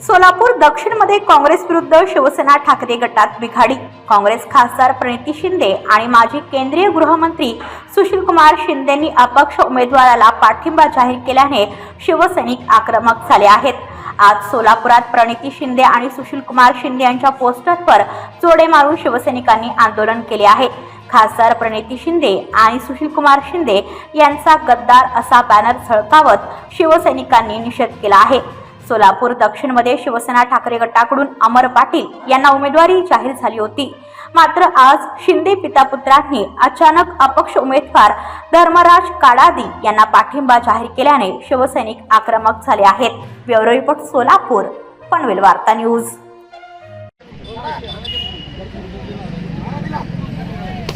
Solapur दक्षिणमध्ये Congress विरुद्ध शिवसेना ठाकरे गटात बिघाडी. काँग्रेस खासदार प्रणिती शिंदे आणि माजी केंद्रीय गृहमंत्री सुशीलकुमार शिंदेंनी अपक्ष उमेदवाराला पाठिंबा जाहीर केल्याने शिवसैनिक आक्रमक झाले आहेत. आज सोलापुरात प्रणिती शिंदे आणि सुशीलकुमार शिंदे यांच्या पोस्टरवर जोडे मारून शिवसैनिकांनी आंदोलन केले आहे. खासदार प्रणिती शिंदे आणि सुशीलकुमार शिंदे यांचा गद्दार असा बॅनर झळकावत शिवसैनिकांनी निषेध केला आहे. सोलापूर दक्षिणमध्ये शिवसेना ठाकरे गटाकडून अमर पाटील यांना उमेदवारी जाहीर झाली होती. मात्र आज शिंदे पितापुत्रांनी अचानक अपक्ष उमेदवार धर्मराज काडादी यांना पाठिंबा जाहीर केल्याने शिवसैनिक आक्रमक झाले आहेत. ब्युरो रिपोर्ट सोलापूर पनवेल वार्ता न्यूज.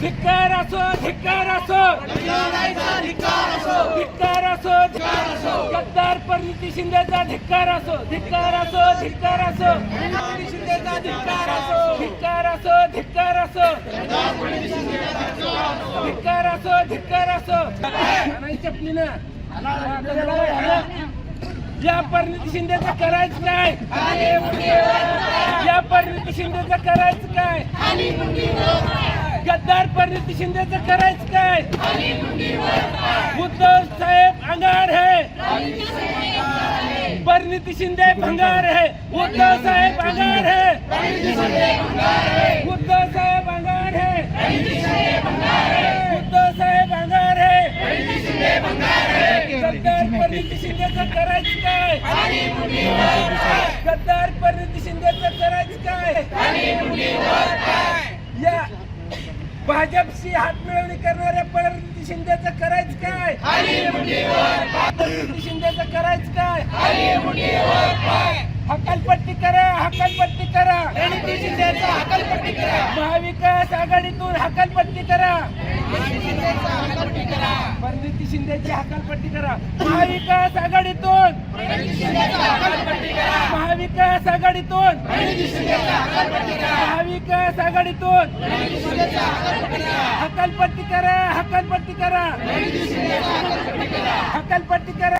धिक्कार असो धिक्कार असो. धिक्कार असो गद्दार परिणिती शिंदेचा धिक्कार असो धिक्कार असो धिक्कार असो. शिंदेचा धिक्कार असो धिक्कार असो. धिक्कार असो धिक्कार असो. धिक्कार असो नाही चपलीनं या परिणिती शिंदेचं करायचं काय? या परिणिती शिंदेचं करायचं काय? गद्दार परिणिती शिंदेचं करायचं काय? उद्धव साहेब अंगार है. परिणिती शिंदे भंगार है. उद्धव साहेब अंगार है. उद्धव साहेब अंगार है. उद्धव साहेब अंगार है. गद्दार परिणिती शिंदेचं करायचं काय? गद्दार परिणिती शिंदेचं करायचं काय? या भाजपशी हात मिळवणी करणाऱ्या परिणिती शिंदेचं करायचं काय? शिंदेचं करायचं काय? हकालपट्टी करा हकालपट्टी करा. हकालपट्टी करा. महाविकास आघाडीतून हकालपट्टी करा. परिणिती शिंदेची हकालपट्टी करा. महाविकास आघाडीतून महाविकास आघाडीतून. महाविकास आघाडीतून. हकालपट्टी करा हकालपट्टी करा. हकालपट्टी करा.